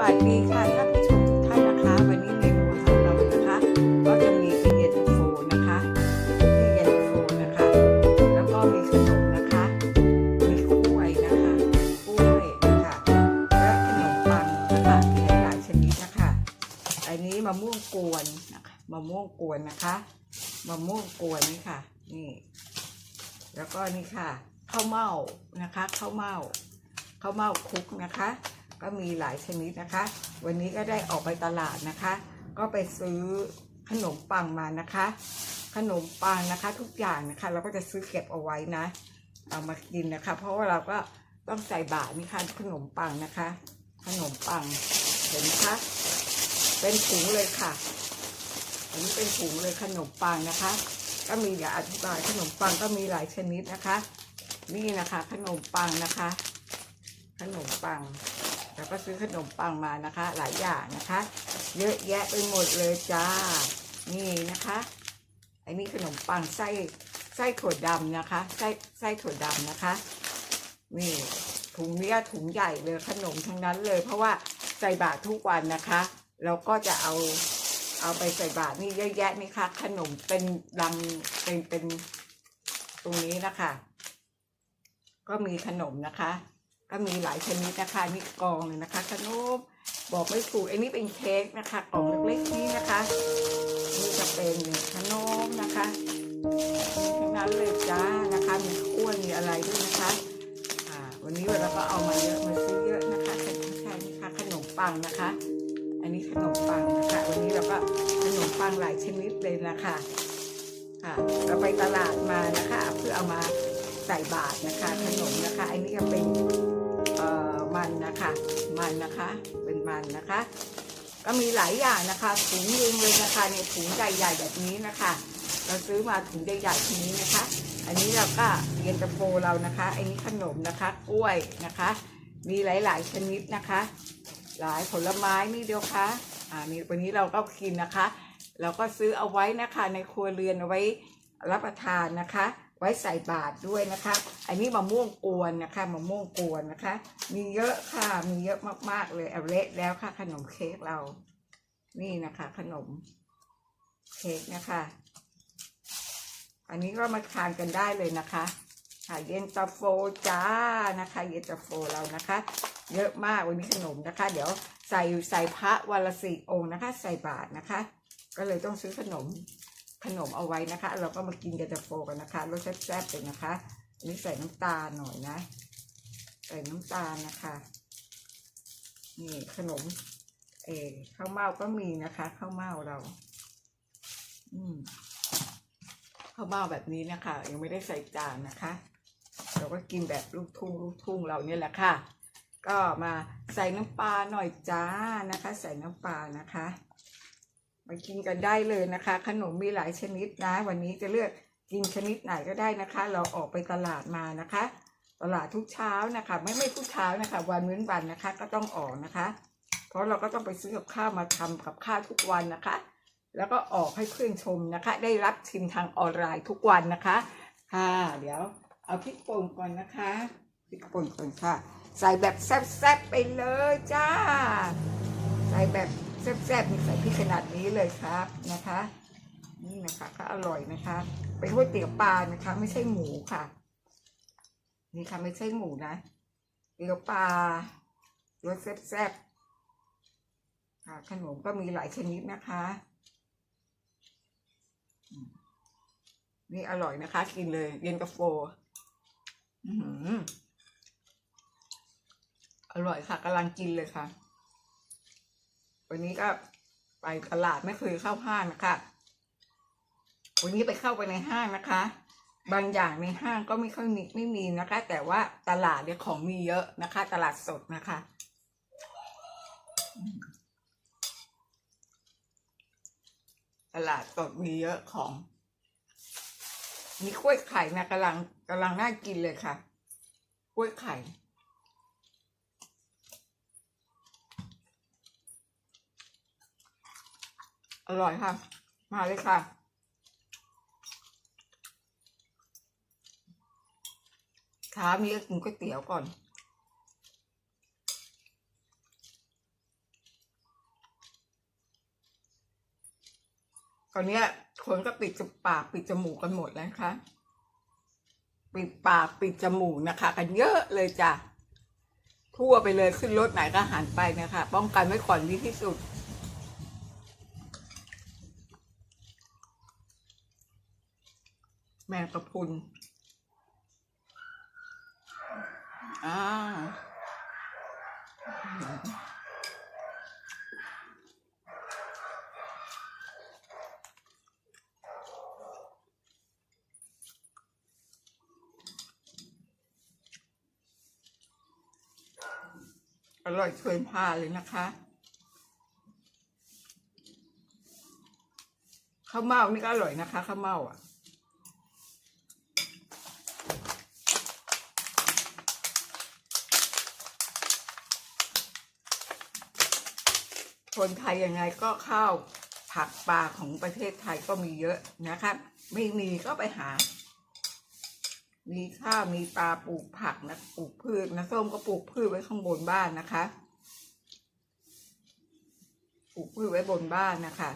วัสดีค่ะท่านผู้ชมทุกท่านนะคะ วันนี้เมนูอาหารเรานะคะ ก็จะมีเป็นเย็นตาโฟนะคะมีเย็นตาโฟนะคะ แล้วก็มีขนมนะคะ มีกล้วยนะคะกล้วยนะคะและขนมปังนะคะมีหลายชนิดนะคะ อันนี้มะม่วงกวนนะคะมะม่วงกวนนะคะมะม่วงกวนนี่ค่ะนี่แล้วก็นี่ค่ะข้าวเม่านะคะข้าวเม่าข้าวเม่าคลุกนะคะ ก็มีหลายชนิดนะคะ วันนี้ก็ได้ออกไปตลาดนะคะ ก็ไปซื้อขนมปังมานะคะ ขนมปังนะคะทุกอย่างนะคะ เราก็จะซื้อเก็บเอาไว้นะ เอามากินนะคะ เพราะว่าเราก็ต้องใส่บาตรนี่ค่ะขนมปังนะคะ ขนมปังเห็นไหมคะเป็นถุงเลยค่ะอันนี้เป็นถุงเลยขนมปังนะคะ ก็มีเดี๋ยอธิบายขนมปังก็มีหลายชนิดนะคะ นี่นะคะ ขนมปังนะคะ ขนมปัง แล้วก็ซื้อขนมปังมานะคะ หลายอย่างนะคะ เยอะแยะไปหมดเลยจ้า นี่นะคะไอันนี้ขนมปังไส้ไส้ถั่วดำนะคะไส้ไส้ถั่วดำนะคะ นี่ถุงเนี้ยถุงใหญ่เลยขนมทั้งนั้นเลย เพราะว่าใส่บาตรทุกวันนะคะเราก็จะเอาเอาไปใส่บาตรนี่เยอะแยะนี่ค่ะ ขนมเป็นลังเป็นเป็นตรงนี้นะคะ ก็มีขนมนะคะ ก็มีหลายชนิดนะคะนี่กองเลยนะคะขนมบอกไม่ถูกอันนี้เป็นเค้กนะคะกล่องเล็กๆนี้นะคะนี่จะเป็นขนมนะคะทั้งนั้นเลยจ้านะคะมีกล้วยมีอะไรด้วยนะคะอ่าวันนี้เราก็เอามาเยอะมาซื้อเยอะนะคะใช่ใช่นี่ค่ะขนมปังนะคะ อันนี้ขนมปังนะคะ วันนี้เราก็ขนมปังหลายชนิดเลยนะคะค่ะเราไปตลาดมานะคะ เพื่อเอามา ใส่บาตรนะคะ ขนมนะคะ อันนี้ก็เป็นเอ่อมันนะคะ มันนะคะ เป็นมันนะคะ ก็มีหลายอย่างนะคะถุงนึงเลยนะคะในถุงใหญ่ๆแบบนี้นะคะ เราซื้อมาถุงใหญ่ๆทีนี้นะคะ อันนี้เราก็เย็นตาโฟเรานะคะ อันนี้ขนมนะคะกล้วยนะคะ มีหลายๆชนิดนะคะ หลายผลไม้นี่เดียวคะอ่านี่วันนี้เราก็กินนะคะเราก็ซื้อเอาไว้นะคะในครัวเรือนเอาไว้รับประทานนะคะ ไว้ใส่บาตรด้วยนะคะ อันนี้มะม่วงกวนนะคะมะม่วงกวนนะคะ มีเยอะค่ะ มีเยอะมากๆเลยเอาเละแล้วค่ะ ขนมเค้กเรา นี่นะคะ ขนมเค้กนะคะ อันนี้ก็มาทานกันได้เลยนะคะค่ะเย็นตาโฟจ้านะคะ เย็นตาโฟเรานะคะ เยอะมากวันนี้ขนมนะคะ เดี๋ยวใส่ใส่พระวันละสี่องค์นะคะ ใส่บาตรนะคะ ก็เลยต้องซื้อขนม ขนมเอาไว้นะคะ เราก็มากินเย็นตาโฟกันนะคะรสแซ่บๆเลยนะคะอันนี้ใส่น้ำตาลหน่อยนะ ใส่น้ำตาลนะคะนี่ขนมเออข้าวเม่าก็มีนะคะข้าวเม่าเรา อืมข้าวเม่าแบบนี้นะคะ ยังไม่ได้ใส่จานนะคะ เราก็กินแบบลูกทุ่งลูกทุ่งเราเนี่ยแหละค่ะ ก็มาใส่น้ำปลาหน่อยจ้านะคะ ใส่น้ำปลานะคะ มากินกันได้เลยนะคะ ขนมมีหลายชนิดนะ วันนี้จะเลือกกินชนิดไหนก็ได้นะคะ เราออกไปตลาดมานะคะ ตลาดทุกเช้านะคะ ไม่ไม่ทุกเช้านะคะ วันเว้นวันนะคะ ก็ต้องออกนะคะ เพราะเราก็ต้องไปซื้อกับข้าวมาทำกับข้าวทุกวันนะคะ แล้วก็ออกให้เพื่อนชมนะคะ ได้รับชิมทางออนไลน์ทุกวันนะคะค่ะเดี๋ยวเอาพริกป่นก่อนนะคะพริกป่นก่อนค่ะ ใส่แบบแซ่บๆไปเลยจ้า ใส่แบบ แซ่บๆนี่ใส่พริกขนาดนี้เลยครับนะคะ นี่นะคะก็อร่อยนะคะ เป็นก๋วยเตี๋ยวปลานะคะ ไม่ใช่หมูค่ะ นี่ค่ะไม่ใช่หมูนะเตี๋ยวปลารสแซ่บๆค่ะขนมก็มีหลายชนิดนะคะนี่อร่อยนะคะ กินเลยเย็นตาโฟอือร่อยค่ะกำลังกินเลยค่ะ วันนี้ก็ไปตลาดไม่เคยเข้าห้างนะคะ วันนี้ไปเข้าไปในห้างนะคะ บางอย่างในห้างก็ไม่ค่อยมีไม่มีนะคะ แต่ว่าตลาดเนี่ยของมีเยอะนะคะ ตลาดสดนะคะตลาดสดมีเยอะของ มีกล้วยไข่นะกำลังกำลังน่ากินเลยค่ะกล้วยไข่ อร่อยค่ะ มาเลยค่ะ ขามีกุ้งก๋วยเตี๋ยวก่อน ตอนนี้คนก็ปิดปากปิดจมูกกันหมดแล้วนะคะ ปิดปากปิดจมูกนะคะ กันเยอะเลยจ้ะทั่วไปเลยขึ้นรถไหนก็หันไปนะคะ ป้องกันไว้ก่อนดีที่สุด แมงกะพรุนอ่าอร่อยเกินพาเลยนะคะข้าวเม่านี่ก็อร่อยนะคะข้าวเม่าอะ คนไทยยังไงก็ข้าวผักปลาของประเทศไทยก็มีเยอะนะคะไม่มีก็ไปหา มีข้าวมีปลาปลูกผักนะปลูกพืชนะส้มก็ปลูกพืชไว้ข้างบนบ้านนะคะ ปลูกพืชไว้บนบ้านนะคะ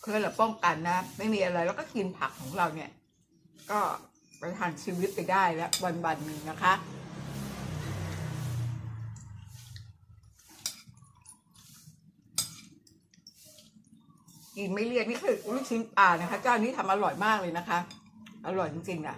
เพื่อเราป้องกันนะ ไม่มีอะไรแล้วก็กินผักของเราเนี่ย ก็ประทังชีวิตไปได้แล้ววันวันๆหนึ่งนะคะ กินไม่เลี่ยนนี่คือลูกชิ้นปลานะคะ เจ้านี้ทำอร่อยมากเลยนะคะ อร่อยจริงๆอะ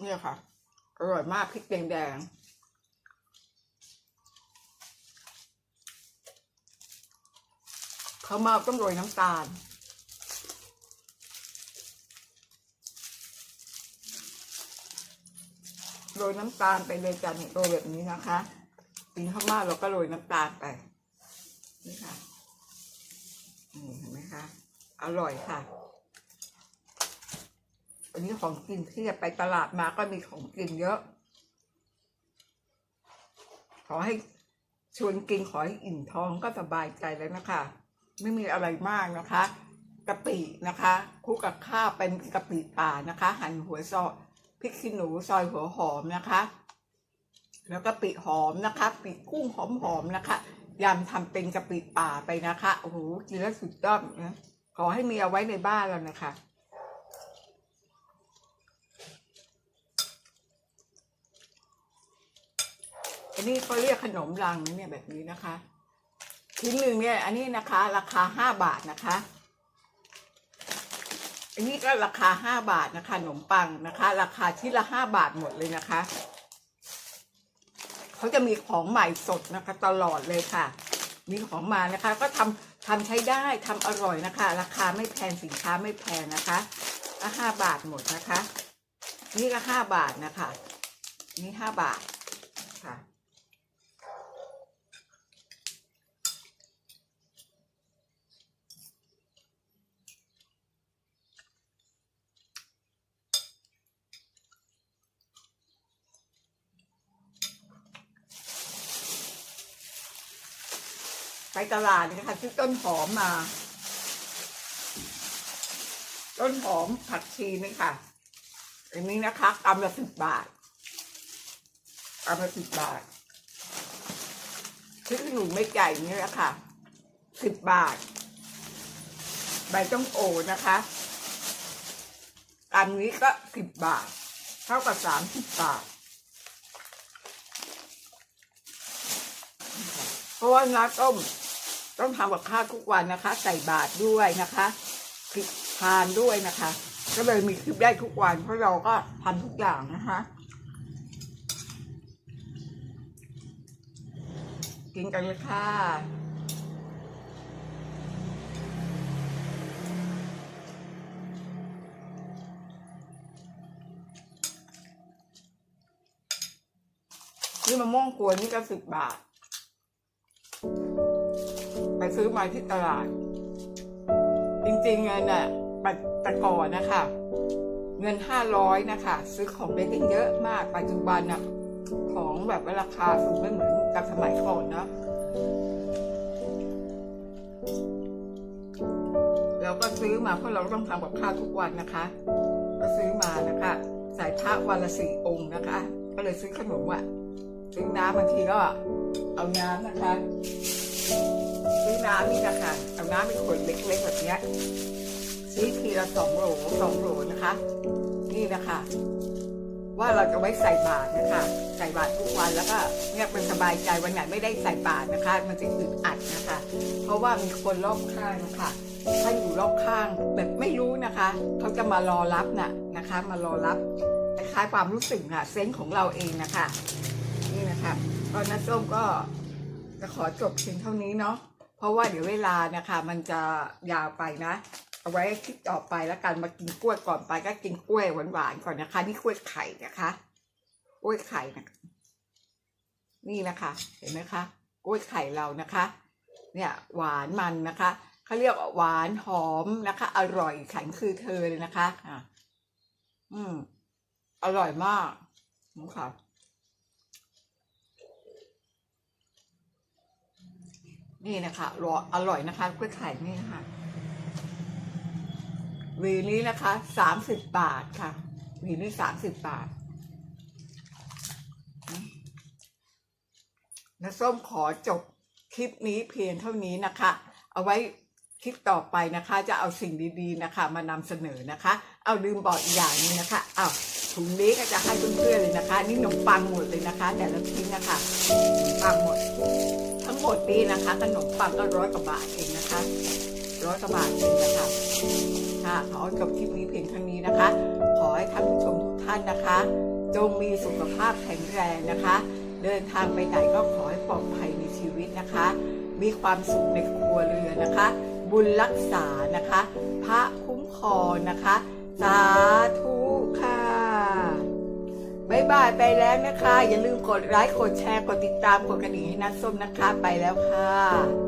เนี่ยค่ะ อร่อยมากพริกแดงๆ ข้าวเมาต้องโรยน้ำตาล โรยน้ำตาลไปเลยจ้ะเนี่ยโรยแบบนี้นะคะกินข้าวเมาเราก็โรยน้ำตาลไปนี่ค่ะนี่เห็นไหมคะอร่อยค่ะวันนี้ของกินที่ไปตลาดมาก็มีของกินเยอะ ขอให้ชวนกินขอให้อิ่มท้องก็สบายใจแล้วนะคะ ไม่มีอะไรมากนะคะกะปินะคะคลุกกับข้าวเป็นกะปิป่านะคะ หั่นหัวซอยพริกขี้หนูซอยหัวหอมนะคะ แล้วก็ปิหอมนะคะ ปิกุ้งหอมหอมๆนะคะยำทำเป็นกะปิป่าไปนะคะโอ้โหกินแล้วสุดยอดนะขอให้มีเอาไว้ในบ้านเรานะคะอันนี้เขาเรียกขนมรังเนี่ยแบบนี้นะคะ ชิ้นหนึ่งเนี่ย อันนี้นะคะ ราคาห้าบาทนะคะ อันนี้ก็ราคาห้าบาทนะคะขนมปังนะคะ ราคาชิ้นละห้าบาทหมดเลยนะคะเขาจะมีของใหม่สดนะคะ ตลอดเลยค่ะ มีของมานะคะ ก็ทำทำใช้ได้ทำอร่อยนะคะ ราคาไม่แพงสินค้าไม่แพงนะคะก็ห้าบาทหมดนะคะ นี่ก็ห้าบาทนะคะ นี่ห้าบาทค่ะ ไปตลาดนะคะซื้อต้นหอมมา ต้นหอมผักชีนี่ค่ะอันนี้นะคะกำละสิบบาทกำละสิบบาทชื่อหนูไม่ไก่นี่แหละค่ะสิบบาท ใบต้องโอนะคะกำนี้ก็สิบบาท เท่ากับสามสิบบาทเพราะว่าน้าต้ม ต้องทำกับข้าวทุกวันนะคะ ใส่บาตรด้วยนะคะพริกทานด้วยนะคะ ก็เลยมีคลิปได้ทุกวัน เพราะเราก็ทำทุกอย่างนะคะ กินกันเลยค่ะนี่มะม่วงกวนนี่ก็สิบบาท ซื้อมาที่ตลาด จริงๆเงินน่ะปัจแต่ก่อนนะคะ เงินห้าร้อยนะคะ ซื้อของได้ตั้งเยอะมากปัจจุบันน่ะของแบบว่าราคาสูงไม่เหมือนกับสมัยก่อนเนอะเราก็ซื้อมาเพราะเราต้องทำกับข้าวทุกวันนะคะ ก็ซื้อมานะคะใส่พระวันละสี่องค์นะคะ ก็เลยซื้อขนมอะซื้อน้ำบางทีก็เอาน้ำนะคะ ซื้อน้ำนี่นะคะเอาน้ำเป็นขวดเล็กๆแบบนี้ซื้อทีละสองโหลสองโหลนะคะ นี่นะคะ ว่าเราจะไว้ใส่บาตรนะคะ ใส่บาตรทุกวันแล้วก็เนี่ยเป็นสบายใจวันไหนไม่ได้ใส่บาตรนะคะ มันจะอึดอัดนะคะ เพราะว่ามีคนรอบข้างนะคะถ้าอยู่รอบข้างแบบไม่รู้นะคะเขาจะมารอรับน่ะนะคะ มารอรับคล้ายๆความรู้สึกค่ะเซนส์ของเราเองนะคะ นี่นะคะตอนนั้นส้มก็จะขอจบเพียงเท่านี้เนาะ เพราะว่าเดี๋ยวเวลานะคะ มันจะยาวไปนะ เอาไว้คลิปต่อไปแล้วกันมากินกล้วยก่อนไปก็กินกล้วยหวานๆก่อนนะคะ นี่กล้วยไข่นะคะกล้วยไข่นะนี่นะคะ เห็นไหมคะกล้วยไข่เรานะคะ เนี่ยหวานมันนะคะเขาเรียกว่าหวานหอมนะคะ อร่อยฉันคือเธอเลยนะคะอะอืมอร่อยมากนะคะ นี่นะคะรออร่อยนะคะกล้วยไข่นี่นะคะวีนี้นะคะสามสิบบาทค่ะวีนี้สามสิบบาทนะส้มขอจบคลิปนี้เพียงเท่านี้นะคะ เอาไว้คลิปต่อไปนะคะ จะเอาสิ่งดีๆนะคะ มานำเสนอนะคะ เอาลืมบอกอีกอย่างนึงนะคะอ้าวถุงนี้ก็จะให้เพื่อนๆเลยนะคะ นี่ขนมปังหมดเลยนะคะ แต่ละชิ้นนะคะปังหมด งหมดนี้นะคะ ขนมปังก็ร้อยกว่าบาทเองนะคะร้อยกว่าบาทเองนะคะค่ะขอจบคลิปนี้เพียงเท่านี้นะคะ ขอให้ท่านผู้ชมทุกท่านนะคะ จงมีสุขภาพแข็งแรงนะคะ เดินทางไปไหนก็ขอให้ปลอดภัยในชีวิตนะคะ มีความสุขในครัวเรือนนะคะ บุญรักษานะคะ พระคุ้มครองนะคะ สาธุ บายบายไปแล้วนะคะ อย่าลืมกดไลค์กดแชร์กดติดตามกดกระดิ่งให้นัดส้มนะคะไปแล้วค่ะ